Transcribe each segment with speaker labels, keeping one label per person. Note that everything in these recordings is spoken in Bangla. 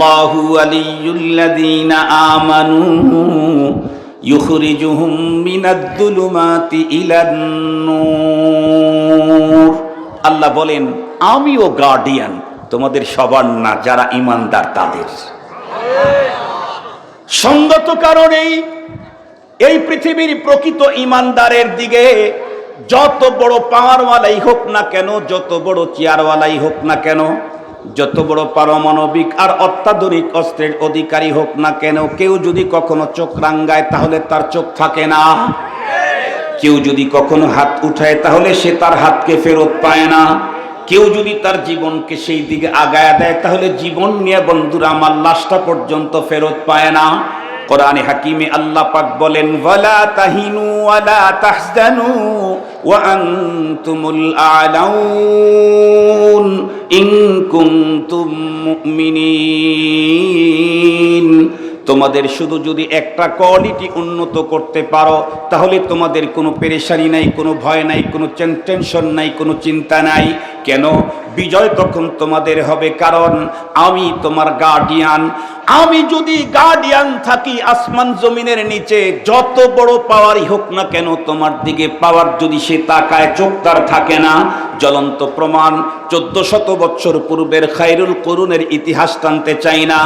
Speaker 1: আল্লাহু আলিয়ুল্লাযীনা আমানু ইউখরিজুহুম মিনাদ-দুলুমাতি ইলান-নূর আল্লাহ বলেন, আমিও গার্ডিয়ান তোমাদের সবার না, যারা ইমানদার তাদের। সঙ্গত কারণেই এই পৃথিবীর প্রকৃত ইমানদারের দিকে যত বড় পাওয়ারওয়ালাই হোক না কেন, যত বড় চেয়ারওয়ালাই হোক না কেন যত বড় পারমাণবিক আর অত্যাধুনিক অস্ত্রের অধিকারী হোক না কেন, কেউ যদি কখনো চোখ রাঙ্গায়, তাহলে তার চোখ থাকে না। কেউ যদি কখনো হাত উঠায়, তাহলে সে তার হাতকে ফেরত পায় না। কেউ যদি তার জীবনকে সেই দিকে আগায় দেয়, তাহলে জীবন নিয়ে বন্ধুরা আমার লাশটা পর্যন্ত ফেরত পায় না। কোরআনে হাকিমে আল্লাহ পাক বলেন, ওয়ালা তাহিনু ওয়ালা তাহজানু। ওয়া আনতুমুল আলাউন ইন তোমাদের শুধু যদি একটা কোয়ালিটি উন্নত করতে পারো, তাহলে তোমাদের কোনো পেরেশানি নাই, কোনো ভয় নাই, কোনো টেন- টেনশন নাই, কোনো চিন্তা নাই। কেন? বিজয় তখন তোমাদের হবে কারণ আমি তোমার গার্ডিয়ান আমি যদি গার্ডিয়ান থাকি, আসমান জমিনের নিচে যত বড় পাওয়ারই হোক না কেন, তোমার দিকে পাওয়ার যদি সে তাকায় চোখ তার থাকে না। জ্বলন্ত প্রমাণ, চোদ্দ শত বছর পূর্বের খায়রুল করুণের ইতিহাস টানতে চাই না।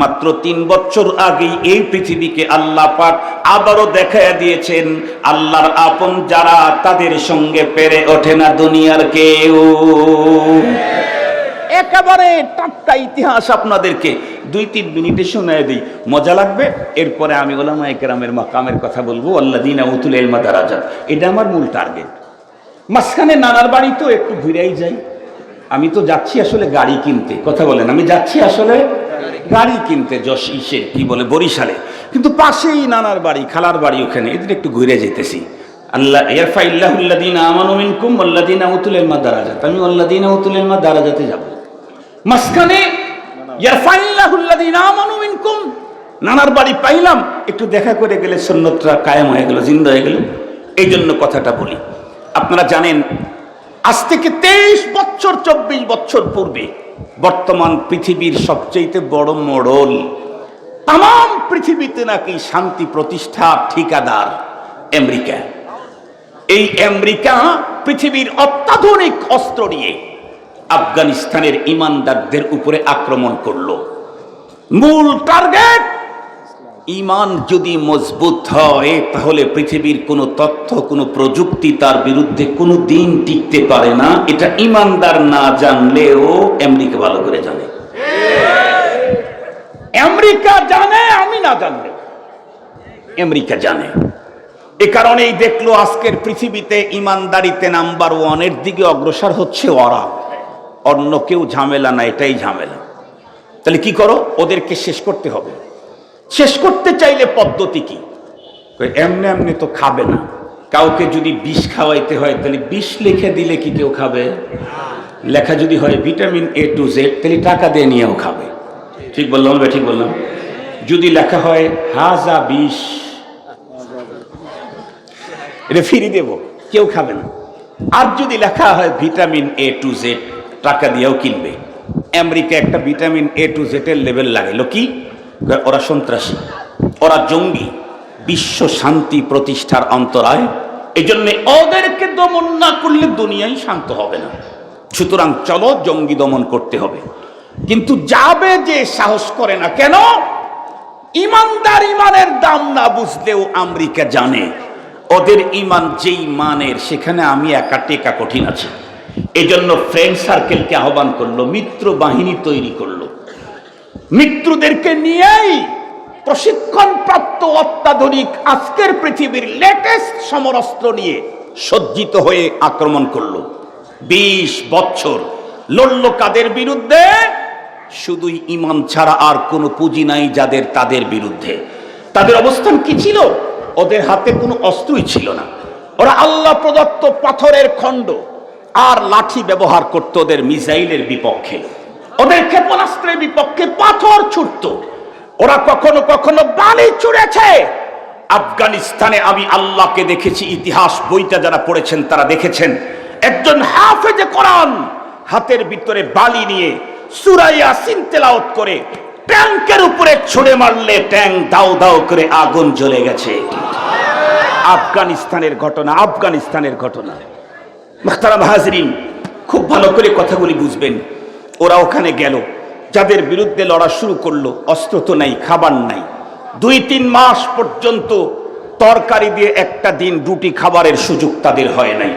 Speaker 1: মাত্র তিন বছর আগেই এই পৃথিবীকে আল্লাহ পাক আবারও দেখাইয়া দিয়েছেন। আল্লাহর আপন যারা, তাদের সঙ্গে পেরে ওঠে না দুনিয়ার কেউ। একেবারে টাটকা ইতিহাস আপনাদেরকে। দুই, তিন মিনিটে শোনায় দিই। মজা লাগবে? এরপরে আমি ওলামা একরামের মাকামের কথা বলব। আল্লাদিন উতুল এলমা দারাজাত। এটা আমার মূল টার্গেট। মাঝখানে নানার বাড়ি তো একটু ঘুরেই যাই। আমি তো যাচ্ছি আসলে গাড়ি কিনতে। কথা বলেন, আমি যাচ্ছি আসলে গাড়ি কিনতে যশ ইসে, কি বলে, বরিশালে। কিন্তু পাশেই নানার বাড়ি, খালার বাড়ি ওখানে। এদের একটু ঘুরে যেতেছি। আল্লাহ আমি দারাজাতে নানার বাড়ি পাইলাম, একটু দেখা করে গেলে হয়ে জিন্দা হয়ে গেল। এই জন্য কথাটা বলি। আপনারা জানেন, আজ থেকে তেইশ বছর, চব্বিশ বছর পূর্বে বর্তমান পৃথিবীর সবচেয়ে বড় মোড়ল, তাম পৃথিবীতে নাকি শান্তি প্রতিষ্ঠা ঠিকাদার আমেরিকা। এই আমেরিকা পৃথিবীর অত্যাধুনিক অস্ত্র নিয়ে আফগানিস্তানের ইমানদারদের উপরে আক্রমণ করল। মূল টার্গেট, ইমান যদি মজবুত হয়, তাহলে পৃথিবীর কোনো তথ্য, কোনো প্রযুক্তি তার বিরুদ্ধে কোনো দিন টিকতে পারে না। এটা ইমানদার না জানলেও আমেরিকা ভালো করে জানে। আমেরিকা জানে, আমি না জানলে। আমেরিকা জানে। এ কারণেই দেখল আজকের পৃথিবীতে ইমানদারিতে নাম্বার ওয়ানের দিকে অগ্রসর হচ্ছে ওরা। অন্য কেউ ঝামেলা না, এটাই ঝামেলা। তাহলে কি করো? ওদেরকে শেষ করতে হবে। শেষ করতে চাইলে পদ্ধতি কি? এমনি এমনি তো খাবে না। কাউকে যদি বিষ খাওয়াইতে হয়, তাহলে বিষ লিখে দিলে কি কেউ খাবে? লেখা যদি হয় ভিটামিন এ টু জেড, তাহলে টাকা দিয়ে নিয়েও খাবে। ঠিক বললাম ঠিক বললাম। যদি লেখা হয়, হাজা বিষ এটা ফিরি দেব। কেউ খাবে না। আর যদি লেখা হয় ভিটামিন এ টু জেড টাকা দিয়েও কিনবে। আমেরিকা একটা ভিটামিন এ টু জেডের লেভেল লাগাইলো কি? ওরা সন্ত্রাসী। ওরা জঙ্গি। বিশ্ব শান্তি প্রতিষ্ঠার অন্তরায়। এই জন্য ওদেরকে দমন না করলে দুনিয়াই শান্ত হবে না। সুতরাং চলো জঙ্গি দমন করতে হবে। কিন্তু যাবে যে সাহস করে না কেন? ইমানদার ইমানের দাম না বুঝলেও আমেরিকা জানে। ওদের ইমান যেই মানের, সেখানে আমি একা টেকা কঠিন আছে। এই জন্য ফ্রেন্ড সার্কেলকে আহ্বান করল, মিত্র বাহিনী তৈরি করল। মিত্রদেরকে নিয়েই প্রশিক্ষণ প্রাপ্ত অত্যাধুনিক আজকের পৃথিবীর লেটেস্ট সমরস্ত্র নিয়ে সজ্জিত হয়ে আক্রমণ করল। বিশ বছর লড়ল কাদের বিরুদ্ধে শুধুই ইমান ছাড়া আর কোনো পুঁজি নাই যাদের তাদের বিরুদ্ধে। তাদের অবস্থান কি ছিল? ওদের হাতে কোনো অস্ত্রই ছিল না। ওরা আল্লাহ প্রদত্ত পাথরের খণ্ড আর লাঠি ব্যবহার করত ওদের মিসাইলের বিপক্ষে। ওদের ক্ষেপণাস্ত্রের বিপক্ষে পাথর ছুটত। ওরা কখনো কখনো বালি ছুঁড়েছে। আফগানিস্তানে আমি আল্লাহকে দেখেছি, ইতিহাস বইটা যারা পড়েছেন তারা দেখেছেন। একজন হাফেজে কোরআন হাতের ভিতরে বালি নিয়ে সুরাইয়া সিন তেলাওত করে ট্যাঙ্কের উপরে ছুড়ে মারলে ট্যাঙ্ক দাও দাও করে আগুন জ্বলে গেছে। আফগানিস্তানের ঘটনা আফগানিস্তানের ঘটনা। মাখতারাম হাজরিন, খুব ভালো করে কথাগুলি বুঝবেন। ওরা ওখানে গেল। যাদের বিরুদ্ধে লড়া শুরু করল, অস্ত্র তো নাই, খাবার নাই। দুই তিন মাস পর্যন্ত তরকারি দিয়ে একটা দিন রুটি খাবারের সুযোগ তাদের হয় নাই।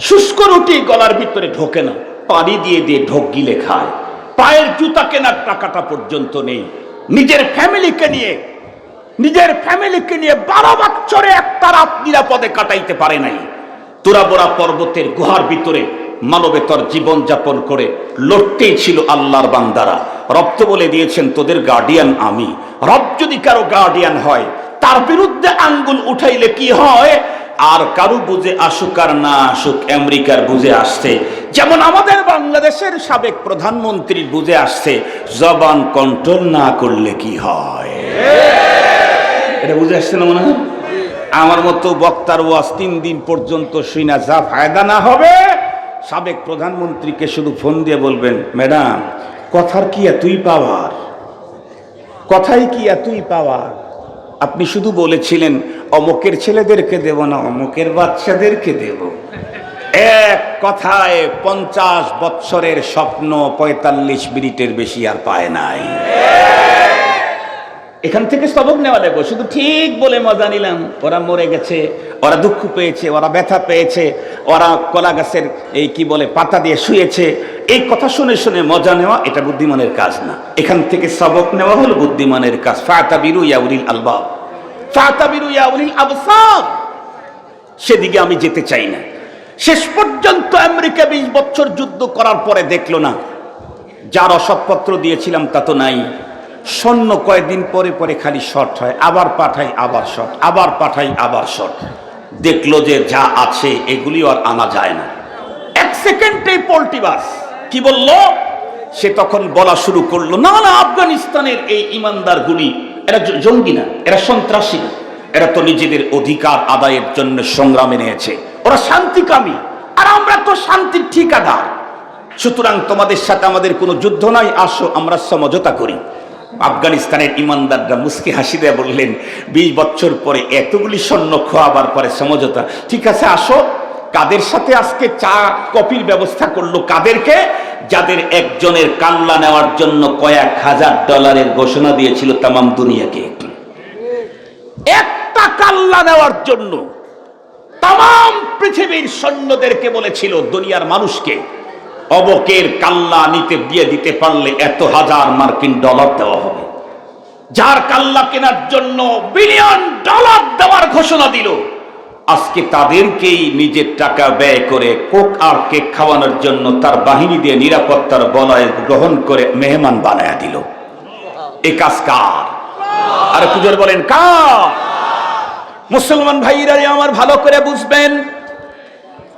Speaker 1: শুষ্ক রুটি গলার ভিতরে ঢোকে না, পানি দিয়ে দিয়ে ঢোক গিলে খায়। পায়ের জুতা কেনার টাকাটা পর্যন্ত নেই। নিজের ফ্যামিলিকে নিয়ে, নিজের ফ্যামিলিকে নিয়ে বারো বছরে একটা রাত নিরাপদে কাটাইতে পারে নাই। তোরাবোরা পর্বতের গুহার ভিতরে মানবেতর জীবন যাপন করে লড়তেই ছিল আল্লাহর বান্দারা। রব তো বলে দিয়েছেন, তোদের গার্ডিয়ান আমি। রব যদি কারও গার্ডিয়ান হয়, তার বিরুদ্ধে আঙ্গুল উঠাইলে কি হয়? আর কারও বুঝে আসুক আর না আসুক, আমেরিকার বুঝে আসছে। যেমন আমাদের বাংলাদেশের সাবেক প্রধানমন্ত্রীর বুঝে আসছে, জবান কন্ট্রোল না করলে কি হয়? এটা বুঝে আসছে না মনে হয়? আমার মতো বক্তার ওয়াজ তিন দিন পর্যন্ত শুই না যা ফায়দা না হবে, সাবেক প্রধানমন্ত্রীকে শুধু ফোন দিয়ে বলবেন, ম্যাডাম, কথার কি এতই পাওয়ার? কথাই কি এতই পাওয়ার? আপনি শুধু বলেছিলেন, অমুকের ছেলেদেরকে দেব না, অমুকের বাচ্চাদেরকে দেব। এক কথায় পঞ্চাশ বৎসরের স্বপ্ন পঁয়তাল্লিশ মিনিটের বেশি আর পায় নাই। এখান থেকে সবক নেওয়া লাগবে, শুধু ঠিক বলে মজা নিলাম। ওরা মরে গেছে, ওরা দুঃখ পেয়েছে, ওরা ব্যথা পেয়েছে, ওরা কলা গাছের এই কি বলে পাতা দিয়ে শুয়েছে এই কথা শুনে শুনে মজা নেওয়া এটা বুদ্ধিমানের কাজ না। এখান থেকে সবক নেওয়া হলো বুদ্ধিমানের কাজ। ফাতাবিরু ইয়াউরিল আলবাব। ফাতাবিরু ইয়াউরিল আবসার। সেদিকে আমি যেতে চাই না। শেষ পর্যন্ত আমেরিকা বিশ বছর যুদ্ধ করার পরে দেখল না। যার অসৎপত্র দিয়েছিলাম তা তো নাই। স্বর্ণ কয়েকদিন পরে পরে খালি শর্ট হয়। আবার পাঠাই, আবার শর্ট। আবার পাঠাই, আবার শর্ট। দেখল যে যা আছে এগুলি আর আনা যায় না। এক সেকেন্ডে পোল্টি বাস। কি বলল? সে তখন বলা শুরু করল, না না, আফগানিস্তানের এই ইমানদারগুলি, এরা জঙ্গি না, এরা সন্ত্রাসী না। এরা তো নিজেদের অধিকার আদায়ের জন্য সংগ্রামে নিয়েছে। ওরা শান্তিকামী, আর আমরা তো শান্তির ঠিকাদার। সুতরাং তোমাদের সাথে আমাদের কোনো যুদ্ধ নাই, আসো, আমরা সমঝোতা করি। আফগানিস্তানের ইমানদাররা মুসকি হাসি দিয়ে বললেন, বিশ বছর পরে এতগুলি স্বর্ণ খোয়াবার পরে সমঝোতা। ঠিক আছে, আসো। কাদের সাথে আজকে চা কপির ব্যবস্থা করল? কাদেরকে? যাদের একজনের কাল্লা নেওয়ার জন্য কয়েক হাজার ডলারের ঘোষণা দিয়েছিল তামাম দুনিয়াকে। একটা কাল্লা নেওয়ার জন্য তাম পৃথিবীর সৈন্যদেরকে বলেছিল দুনিয়ার মানুষকে, অবকের কাল্লা নিতে দিয়ে দিতে পারলে এত হাজার মার্কিন ডলার দেওয়া হবে। যার কাল্লা কেনার জন্য বিলিয়ন ডলার দেওয়ার ঘোষণা দিল। আজকে তাদেরকেই নিজের টাকা ব্যয় করে কোক আর কেক খাওয়ানোর জন্য তার বাহিনী দিয়ে নিরাপত্তার বলয় গ্রহণ করে মেহমান বানায়া দিল। এ কাজ কার? আর পুজোর বলেন, কার? মুসলমান ভাইরা আমার ভালো করে বুঝবেন,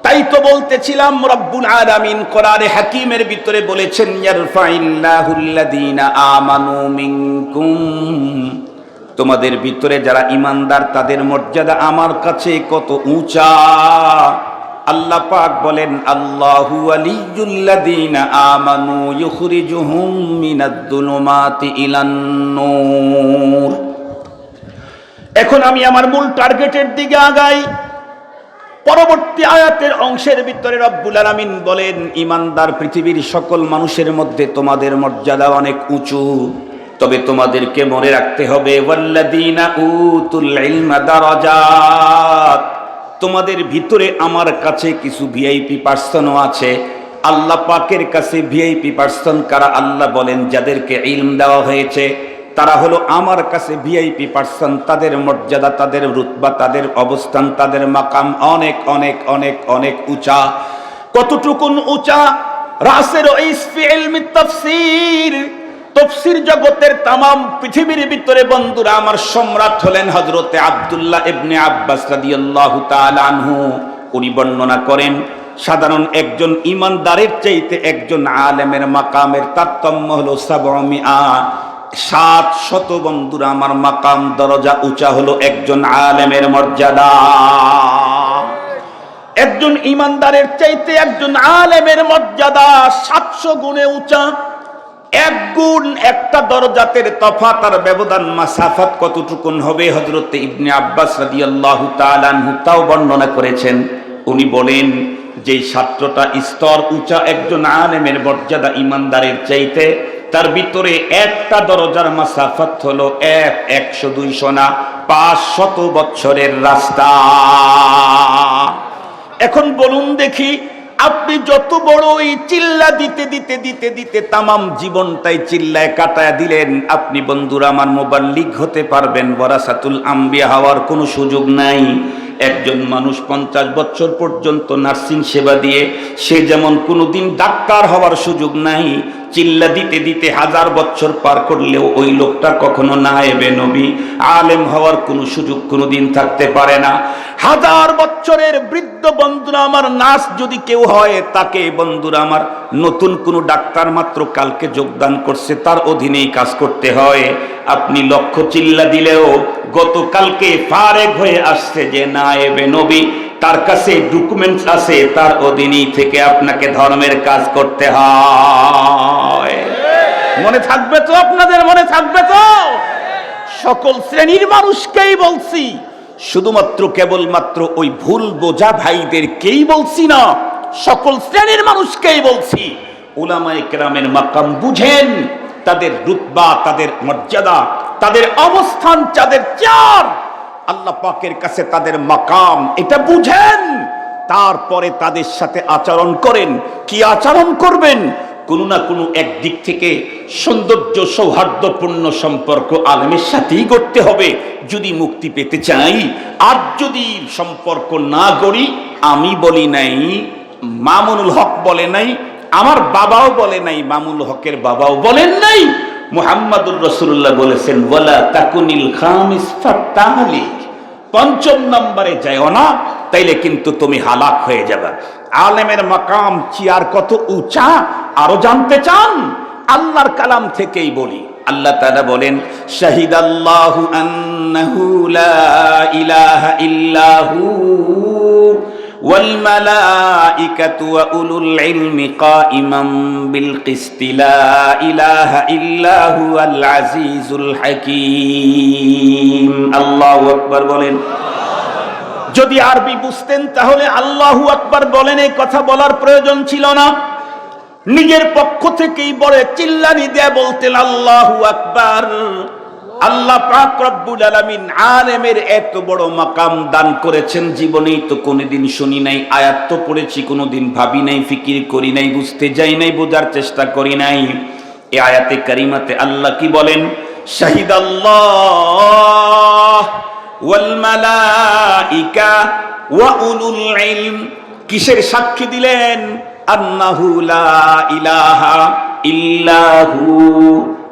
Speaker 1: তাই তো বলতেছিলাম, রব্বুল আলামিন কোরআনে হাকিমের ভিতরে বলেছেন ইয়ারফাইল্লাহুল্লাযীনা আমানু মিনকুম। তোমাদের ভিতরে যারা ইমানদার, তাদের মর্যাদা আমার কাছে কত উঁচা। আল্লাহ পাক বলেন, আল্লাহু আলিয়ুল্লাযীনা আমানু ইউখরিজুহুম মিনাদ-দুলুমাতি ইলান নূর। এখন আমি আমার মূল টার্গেটের দিকে আগাই। পরবর্তী আয়াতের অংশের ভিতরে রব্বুল আলামিন বলেন, ইমানদার পৃথিবীর সকল মানুষের মধ্যে তোমাদের মর্যাদা অনেক উঁচু। তবে তোমাদেরকে মনে রাখতে হবে তোমাদের ভিতরে আমার কাছে কিছু ভিআইপি পার্সনও আছে। আল্লাহ পাকের কাছে ভিআইপি পার্সন কারা? আল্লাহ বলেন, যাদেরকে ইলম দেওয়া হয়েছে, তারা হলো আমার কাছে ভিআইপি পার্সন। তাদের মর্যাদা, তাদের রুতবা, তাদের অবস্থান, তাদের মাকাম অনেক অনেক অনেক অনেক উঁচা। কতটুকুন উঁচা? রাসের তাফসির। তফসির জগতের তামাম পৃথিবীর ভিতরে বন্ধুরা আমার সম্রাট হলেন হজরতে আব্দুল্লাহ ইবনে আব্বাস রাদিয়াল্লাহু তাআলা আনহু। উনি বর্ণনা করেন, সাধারণ একজন ইমানদারের চাইতে একজন আলেমের মাকামের তারতম্য হলো সাবমিয়া সাত শত বন্ধুরা আমার মাকাম দরজা উঁচা হলো একজন আলেমের মর্যাদা। একজন ইমানদারের চাইতে একজন আলেমের মর্যাদা সাতশো গুণে উঁচা। এক গুণ একটা দরজাতের তফাত আর ব্যবধান মাসাফাত কতটুকুন হবে হজরত ইবনে আব্বাস রাদিয়াল্লাহু তাআলা আনহু তাও বর্ণনা করেছেন। উনি বলেন যে ছাত্রটা স্তর উঁচা একজন আলেমের মর্যাদা ইমানদারের চাইতে, তার ভিতরে একটা দরজার মাসাফাত হলো এক, একশো দুইশো না পাঁচ শত বছরের রাস্তা। এখন বলুন দেখি আপনি যত বড় ওই চিল্লা দিতে দিতে দিতে দিতে তামাম জীবনটাই চিল্লায় কাটায় দিলেন, আপনি বন্ধুরা আমার মোবাইল লিক হতে পারবেন বরাসাতুল আম্বিয়া হওয়ার কোনো সুযোগ নাই। একজন মানুষ পঞ্চাশ বছর পর্যন্ত নার্সিং সেবা দিয়ে, সে যেমন কোনো দিন ডাক্তার হওয়ার সুযোগ নাই চিল্লা দিতে দিতে হাজার বছর পার করলেও ওই লোকটা কখনো না এবে নবী। আলেম হওয়ার কোনো সুযোগ কোনোদিন থাকতে পারে না। হাজার বছরের বৃদ্ধ বন্ধুরা আমার নার্স যদি কেউ হয়, তাকে বন্ধুরা আমার নতুন কোনো ডাক্তার মাত্র কালকে যোগদান করছে, তার অধীনেই কাজ করতে হয়। আপনি লক্ষ্য চিল্লা দিলেও গতকালকে ফারেক হয়ে আসছে যে না এবে নবী। তার কাছে ডকুমেন্টস আছে, তার অধীনেই থেকে আপনাকে ধর্মের কাজ করতে হয়। মনে থাকবে তো? আপনাদের মনে থাকবে তো? সকল শ্রেণির মানুষকেই বলছি, শুধুমাত্র কেবলমাত্র ওই ভুল বোঝা ভাইদেরকেই বলছি না, সকল শ্রেণির মানুষকেই বলছি। ওলামায়ে কেরামের মাকাম বুঝেন, তাদের রুতবা, তাদের মর্যাদা, তাদের অবস্থান তাদের চার আল্লাহ পাকের কাছে তাদের মাকাম, এটা বুঝেন। তারপরে তাদের সাথে আচরণ করেন। কি আচরণ করবেন? কোনো না কোনো এক দিক থেকে সৌন্দর্য সৌহার্দ্যপূর্ণ সম্পর্ক আলমের সাথেই করতে হবে। যদি মুক্তি পেতে চাই, আর যদি সম্পর্ক না গড়ি, আমি বলি নাই, মামুনুল হক বলে নাই, আমার বাবাও বলে নাই মামুল হকের বাবাও বলেন নাই। মুহাম্মাদুর রসুল্লাহ বলেছেন, ওয়ালা তাকুনিল খামিস ফাতাহলিক পঞ্চম নম্বরে যাও না, তাইলে কিন্তু তুমি হালাক হয়ে যাবে। আলেমের মাকাম চিয়ার কত উঁচা, আরও জানতে চান? আল্লাহর কালাম থেকেই বলি। আল্লাহ তাআলা বলেন শাহিদ আল্লাহু আন্নাহু লা ইলাহা ইল্লাহু। والملائكة وأولو العلم قائما بالقسط لا إله إلا هو العزيز الحكيم الله أكبر বলেন যদি আরবি বুঝতেন তাহলে আল্লাহু আকবার বলেন এই কথা বলার প্রয়োজন ছিল না নিজের পক্ষ থেকেই বলে চিল্লানি দেয়া বলতেন আল্লাহু আকবার আল্লাহ পাক রব্বুল আলামিন আলেমের এত বড় মাকাম দান করেছেন, জীবনেই তো কোনোদিন শুনি নাই, আয়াত তো পড়েছি, কোনোদিন ভাবি নাই, ফিকির করি নাই, বুঝতে যাই নাই, বোঝার চেষ্টা করি নাই। এ আয়াতে কারিমাতে আল্লাহ কি বলেন? শাহিদ আল্লাহ ওয়াল মালাইকা ওয়া উলুল ইলম। কিসের সাক্ষী দিলেন? আন্নাহু লা ইলাহা ইল্লাহু।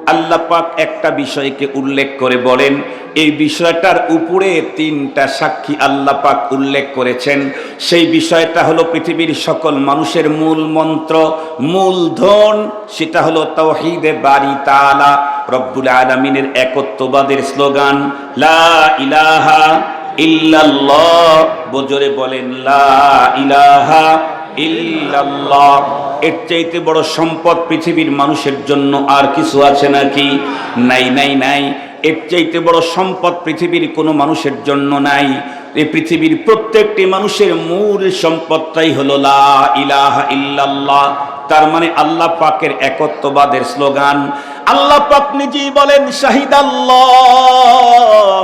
Speaker 1: আল্লাহ পাক একটা বিষয়কে উল্লেখ করে বলেন, এই বিষয়টার উপরে তিনটা সাক্ষী আল্লাহ পাক উল্লেখ করেছেন। সেই বিষয়টা হলো পৃথিবীর সকল মানুষের মূল মন্ত্র, মূল ধন, সেটা হলো তৌহিদে বাড়ি তালা রব্বুল আলমিনের একত্ববাদের স্লোগান, লা ইলাহা ইল্লাল্লাহ। বজরে বলেন, লা ইলাহা ইল্লাল্লাহ। এর চাইতে বড় সম্পদ পৃথিবীর মানুষের জন্য আর কিছু আছে নাকি? নাই নাই নাই। এর চাইতে বড় সম্পদ পৃথিবীর কোনো মানুষের জন্য নাই। এই পৃথিবীর প্রত্যেকটি মানুষের মূল সম্পদটাই হলো লা ইলাহা ইল্লাল্লাহ। তার মানে আল্লাহ পাকের একত্ববাদের স্লোগান। আল্লাহ পাক নিজেই বলেন শাহিদ আল্লাহ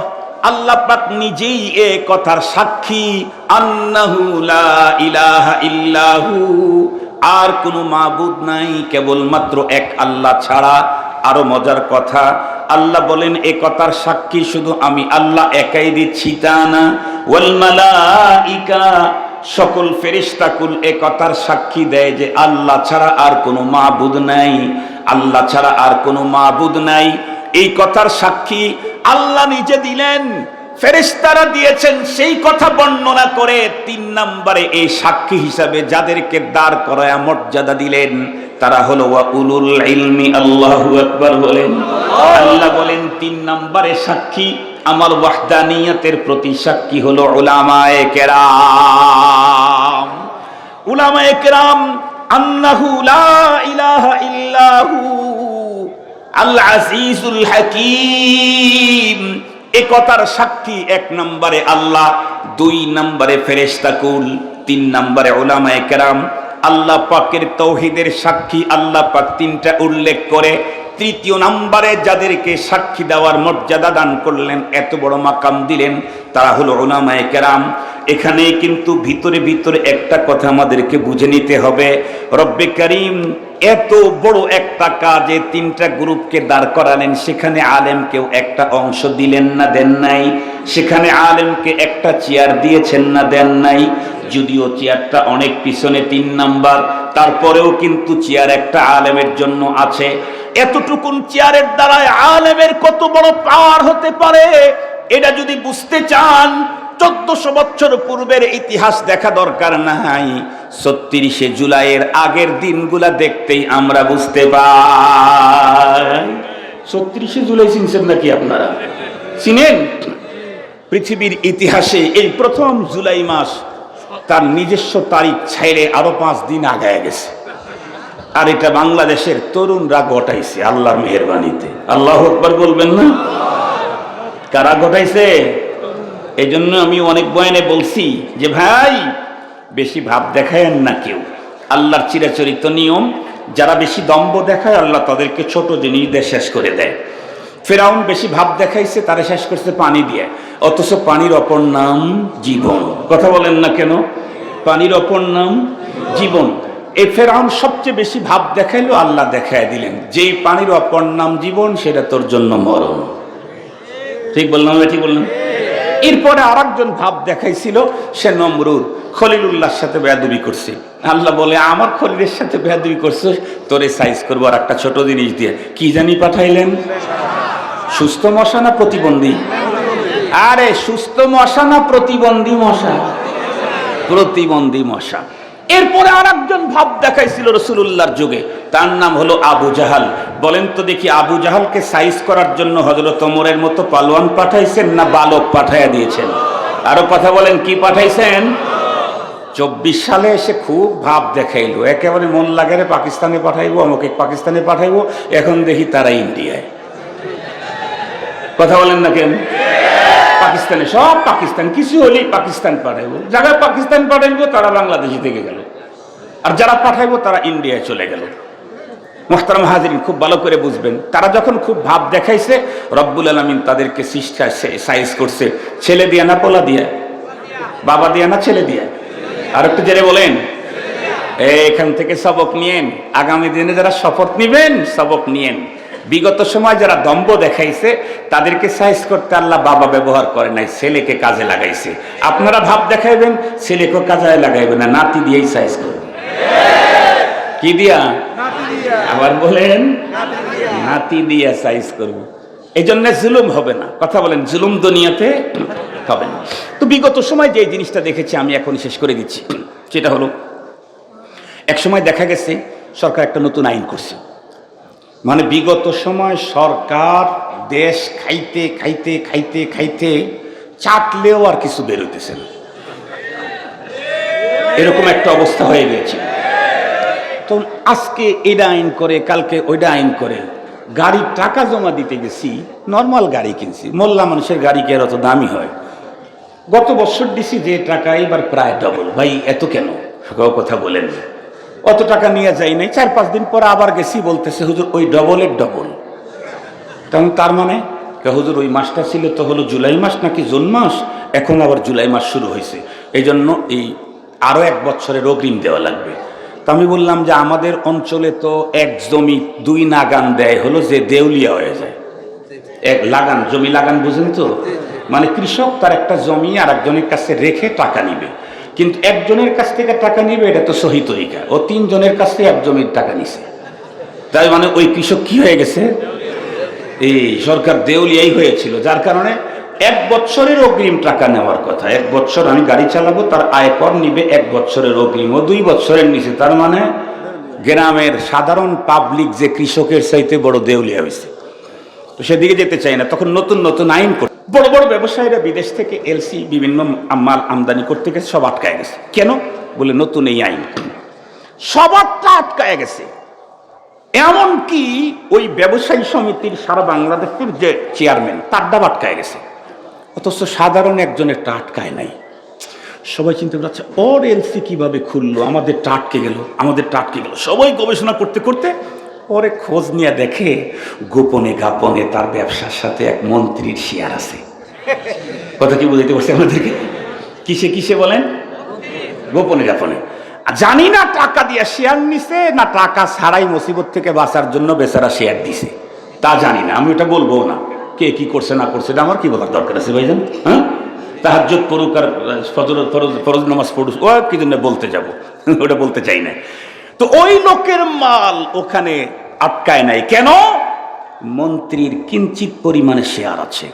Speaker 1: আল্লাহ পাক নিজেই এ কথার সাক্ষী, আন্নাহু লা ইলাহা ইল্লাহু। আর কোনো মাবুদ নাই, কেবলমাত্র এক আল্লাহ ছাড়া। আরও মজার কথা, আল্লাহ বলেন, এ কথার সাক্ষী শুধু আমি, আল্লাহ একাই দিচ্ছি তা না। সকল ফেরিস্তাকুল এ কথার সাক্ষী দেয় যে, আল্লাহ ছাড়া আর কোনো মাবুদ নাই, আল্লাহ ছাড়া আর কোনো মাবুদ নাই। এই কথার সাক্ষী আল্লাহ নিজে দিলেন। ফেরেশতারা দিয়েছেন সেই কথা বর্ণনা করে তিন নম্বরে এই সাক্ষী হিসাবে যাদেরকে দাঁড় করায় মর্যাদা দিলেন, তারা হলো আল্লাহু আকবার বলেন। আল্লাহ বলেন, তিন নম্বরে সাক্ষী, আমার ওয়াহদানিয়তের প্রতি সাক্ষী হলো উলামায়ে কেরাম। উলামায়ে কেরাম, আন্নাহু আজিজুল এ কথার সাক্ষী এক নম্বরে আল্লাহ, দুই নম্বরে ফেরেশতাকুল তিন নম্বরে ওলামায় কেরাম। আল্লাহ পাকের তৌহিদের সাক্ষী আল্লাহ পাক তিনটা উল্লেখ করে তৃতীয় নাম্বারে যাদেরকে সাক্ষী দেওয়ার মর্যাদা দান করলেন, এত বড় মাকাম দিলেন, তারা হলো ওলামায়ে কেরাম। এখানে কিন্তু ভিতরে ভিতরে একটা কথা আমাদেরকে বুঝে নিতে হবে। রব্বে করিম এত বড় একটা কাজে তিনটা গ্রুপকে দাঁড় করালেন, সেখানে আলেমকেও একটা অংশ দিলেন না, দেন নাই। সেখানে আলেমকে একটা চেয়ার দিয়েছেন না, দেন নাই। যদিও চেয়ারটা অনেক পিছনে তিন নাম্বার, তারপরেও কিন্তু চেয়ার একটা আলেমের জন্য আছে। এতটুকুন চেয়ারের দ্বারায় আলেমের কত বড় পাওয়ার হতে পারে? এটা যদি বুঝতে চান চোদ্দশো বছর পূর্বের ইতিহাস দেখা দরকার নাই। ছত্রিশে জুলাইয়ের আগের দিনগুলা দেখতেই আমরা বুঝতে পাই। ছত্রিশে জুলাই চিনছেন নাকি আপনারা? চিনেন? পৃথিবীর ইতিহাসে এই প্রথম জুলাই মাস তার নিজস্ব তারিখ ছাইড়ে আরও পাঁচ দিন আগায় গেছে। আর এটা বাংলাদেশের তরুণরা ঘটাইছে, আল্লাহর মেহরবানিতে। আল্লাহ আকবার বলবেন না? কারা ঘটাইছে? এই জন্য আমি অনেক বয়ানে বলছি যে, ভাই, বেশি ভাব দেখায়েন না কেউ। আল্লাহর চিরাচরিত নিয়ম, যারা বেশি দম্ব দেখায়, আল্লাহ তাদেরকে ছোট জিনিস দিয়ে শেষ করে দেয়। ফেরাউন বেশি ভাব দেখাইছে, তারা শেষ করছে পানি দিয়ে। অথচ পানির অপর নাম জীবন। কথা বলেন না কেন? পানির অপর নাম জীবন। এই ফেরাউন সবচেয়ে বেশি ভাব দেখাইলো, আল্লাহ দেখায় দিলেন। যেই পানির অপর নাম জীবন, সেটা তোর জন্য মরণ। ঠিক বললাম ঠিক বললাম? এরপরে আর একজন ভাব দেখাইছিল, সে নমরুদ, খলিলুল্লাহর সাথে বেয়াদুবি করছে। আল্লাহ বলে, আমার খলিলের সাথে বেয়াদুবি করছে তোরে সাইজ করব আর একটা ছোট জিনিস দিয়ে। কি জানি পাঠাইলেন? সুস্থ মশা না প্রতিবন্ধী? আরে, সুস্থ মশা না প্রতিবন্ধী মশা? প্রতিবন্ধী মশা। এরপরে আর একজন ভাব দেখাইছিল রসুল্লাহর যুগে। তার নাম হলো আবু জাহাল। বলেন তো দেখি আবু জাহালকে সাইজ করার জন্য হজরত ওমরের মতো পালোয়ান পাঠাইছেন না বালক পাঠাইয়া দিয়েছেন? আরও কথা বলেন, কি পাঠাইছেন? চব্বিশ সালে এসে খুব ভাব দেখাইলো। একেবারে মন লাগে রে, পাকিস্তানে পাঠাইবো, আমাকে পাকিস্তানে পাঠাইবো, এখন দেখি তারা ইন্ডিয়ায়। কথা বলেন না কেন? পাকিস্তানে, সব পাকিস্তান, কিছু হলেই পাকিস্তান পাঠাইবো। যারা পাকিস্তান পাঠাইবো, তারা বাংলাদেশে থেকে গেল। আর যারা পাঠাইবো, তারা ইন্ডিয়ায় চলে গেল। মোহতারাম হাজিরিন, খুব ভালো করে বুঝবেন। তারা যখন খুব ভাব দেখাইছে, রব্বুল আলমিন তাদেরকে সৃষ্টা সাইজ করছে। ছেলে দিয়া না পোলা দিয়া? বাবা দিয়া না ছেলে দিয়া? আর একটু জেনে বলেন। এখান থেকে সবক নিয়েন। আগামী দিনে যারা শপথ নিবেন, সবক নিয়েন। বিগত সময় যারা দম্ব দেখাইছে তাদেরকে সাইজ করতে আল্লাহ বাবা ব্যবহার করে নাই ছেলেকে কাজে লাগাইছে। আপনারা ভাব দেখাইবেন ছেলেকে কাজে লাগাইবেন না নাতি দিয়েই সাইজ করবেন কি দিয়া? আবার বলেন নাতি দিয়া। সাইজ করব। এই জন্য জুলুম হবে না। কথা বলেন জুলুম দুনিয়াতে হবে না। তো বিগত সময় যে জিনিসটা দেখেছি আমি এখন শেষ করে দিচ্ছি। সেটা হলো এক সময় দেখা গেছে সরকার একটা নতুন আইন করছে। মানে বিগত সময় সরকার দেশ খাইতে খাইতে খাইতে খাইতে চাটলেও আর কিছু বেরোতেছে না। এরকম একটা অবস্থা হয়ে গিয়েছে। তো আজকে এটা আইন করে, কালকে ওইটা আইন করে। গাড়ির টাকা জমা দিতে গেছি, নর্মাল গাড়ি কিনছি। মোল্লা মানুষের গাড়ি কে অত দামি হয়? গত বছর দিছি যে টাকা, এবার প্রায় ডবল ভাই, এত কেন? কথা বলেন না। অত টাকা নিয়ে যাই নাই, চার পাঁচ দিন পরে আবার গেছি, বলতেছে, হুজুর, ওই ডবলের ডবল। তখন তার মানে হুজুর, ওই মাসটা ছিল তো হলো জুলাই মাস নাকি জুন মাস? এখন আবার জুলাই মাস শুরু হয়েছে। এই জন্য এই আরও এক বছরের অগ্রিম দেওয়া লাগবে। তো আমি বললাম যে, আমাদের অঞ্চলে তো এক জমি দুই নাগান দেয়, হলো যে দেউলিয়া হয়ে যায়। এক লাগান, জমি লাগান বুঝেন তো? মানে কৃষক তার একটা জমি আর একজনের কাছে রেখে টাকা নিবে। কিন্তু একজনের কাছ থেকে টাকা নিবে, এটা তো সহি তরিকা। ও তিনজনের কাছ থেকে এক জমির টাকা নিছে। তাই মানে ওই কৃষক কি হয়ে গেছে? এই সরকার দেউলিয়াই হয়েছিল, যার কারণে এক বছরের অগ্রিম টাকা নেওয়ার কথা। এক বছর আমি গাড়ি চালাবো, তার আয়কর নিবে, এক বছরের অগ্রিম। ও দুই বছরের নিচে তার মানে গ্রামের সাধারণ পাবলিক যে কৃষকের চাইতে বড় দেউলিয়া হয়েছে। তো সেদিকে যেতে চাই না, তখন নতুন নতুন আইন করে বড় বড় ব্যবসায়ীরা বিদেশ থেকে এলসি, বিভিন্ন মাল আমদানি করতে গেছে, সব আটকায় গেছে। কেন? বলে নতুন এই আইন। সবারটা আটকায় গেছে। এমনকি ওই ব্যবসায়ী সমিতির সারা বাংলাদেশের যে চেয়ারম্যান, তার ডাব আটকায় গেছে। অথচ সাধারণ একজনের টা আটকায় নাই। সবাই চিন্তা করছে ওর এলসি কীভাবে খুললো? আমাদের টাটকে গেল, আমাদের টাটকে গেল। সবাই গবেষণা করতে করতে পরে খোঁজ নিয়ে দেখে গোপনে গাপনে তার ব্যবসার সাথে এক মন্ত্রীর শেয়ার আছে। কথা কি বুঝাইতে পারছি আমাদেরকে কিসে কিসে বলেন? গোপনে গাপনে। জানি না টাকা দিয়ে শেয়ার নিছে না টাকা ছাড়াই মুসিবত থেকে বাঁচার জন্য বেচারা শেয়ার দিছে। তা জানি না, আমি ওটা বলব না। কে কি করছে, না করছে, এটা আমার কি বলার দরকার আছে ভাইজান? হ্যাঁ? তাহাজ্জুদ পড়ুক আর ফরজ ফরজ নামাজ পড়ুক, ও কি জন্য বলতে যাব? ওটা বলতে চাই না। তো ওই লোকের মাল ওখানে আটকায় নাই। কেন? মন্ত্রীর কিঞ্চিত পরিমাণে শেয়ার আছে।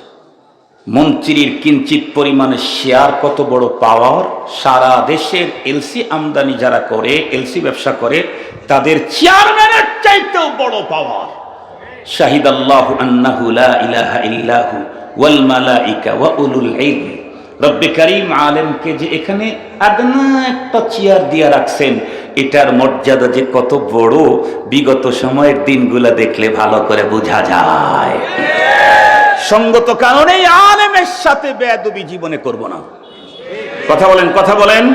Speaker 1: মন্ত্রীর কিঞ্চিত পরিমাণে শেয়ার কত বড় পাওয়ার সারা দেশের এলসি আমদানি যারা করে, এলসি ব্যবসা করে, তাদের চেয়ারম্যানের চাইতেও বড় পাওয়ার শাহিদ আল্লাহ আন্নাহু লা ইলাহা ইল্লাহু ওয়াল মালাইকা ওয়া উলুল ইলম। রব্বে আলেমকে যে এখানে আদনা একটা চেয়ার দিয়া রাখছেন, এটার মর্যাদা যে কত বড়, বিগত সময়ের দিনগুলা দেখলে ভালো করে বোঝা যায়। সঙ্গত কারণেই আলেমের সাথে বেয়াদবি জীবনে করব না। কথা বলেন কথা বলেন।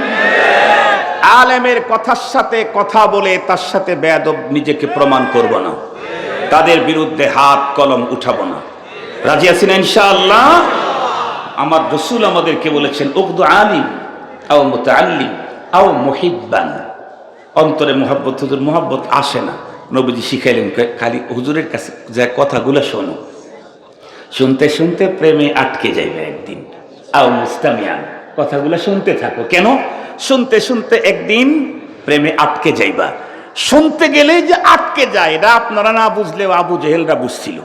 Speaker 1: আলেমের কথার সাথে কথা বলে তার সাথে বেয়াদব নিজেকে প্রমাণ করব না। তাদের বিরুদ্ধে হাত কলম উঠাবো না। রাজি আছেন ইনশাআল্লাহ? আমার রসুল আমাদেরকে বলেছেন উকদু আলিম আও মুতাআল্লিম আও মুহিব্বান। অন্তরে মোহাব্বত, হুজুর, মোহাব্বত আসে না। নবীজি শিখাইলেন, খালি হুজুরের কাছে যে কথাগুলো শোনো। শুনতে শুনতে প্রেমে আটকে যাইবে একদিন। আও মুস্তামিয়ান, কথাগুলো শুনতে থাকো। কেন? শুনতে শুনতে একদিন প্রেমে আটকে যাইবা। শুনতে গেলে যে আটকে যায়, এটা আপনারা না বুঝলেও আবু জেহেলরা বুঝছিল।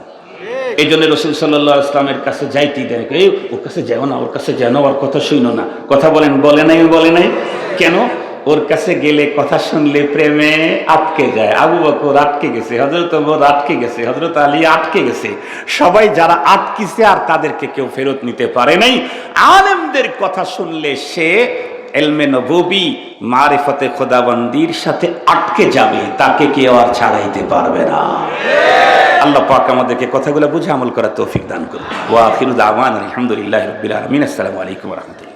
Speaker 1: এই জন্য রসুল সাল্লাহ ইসলামের কাছে যাইতে দেয়। এই, ওর কাছে যাও না, ওর কাছে যেন ওর কথা শুনো না। কথা বলেন, বলে নাই বলে নাই? কেন? ওর কাছে গেলে কথা শুনলে প্রেমে আটকে যায়। আবু বকর আটকে গেছে হজরত ওমর আটকে গেছে হজরত আলী আটকে গেছে। সবাই যারা আটকিছে আর তাদেরকে কেউ ফেরত নিতে পারে নাই। আলেমদের কথা শুনলে সে এলমে নবী মারিফতে খোদাবন্দির সাথে আটকে যাবে। তাকে কেউ আর ছাড়াইতে পারবে না। আল্লাহ পাক আমাদেরকে কথাগুলো বুঝে আমল করার তৌফিক দান করুন। ওয়া আখিরু দাওয়ান আলহামদুলিল্লাহি রাব্বিল আলামিন। আসসালামু আলাইকুম রাহমাতুল্লাহ।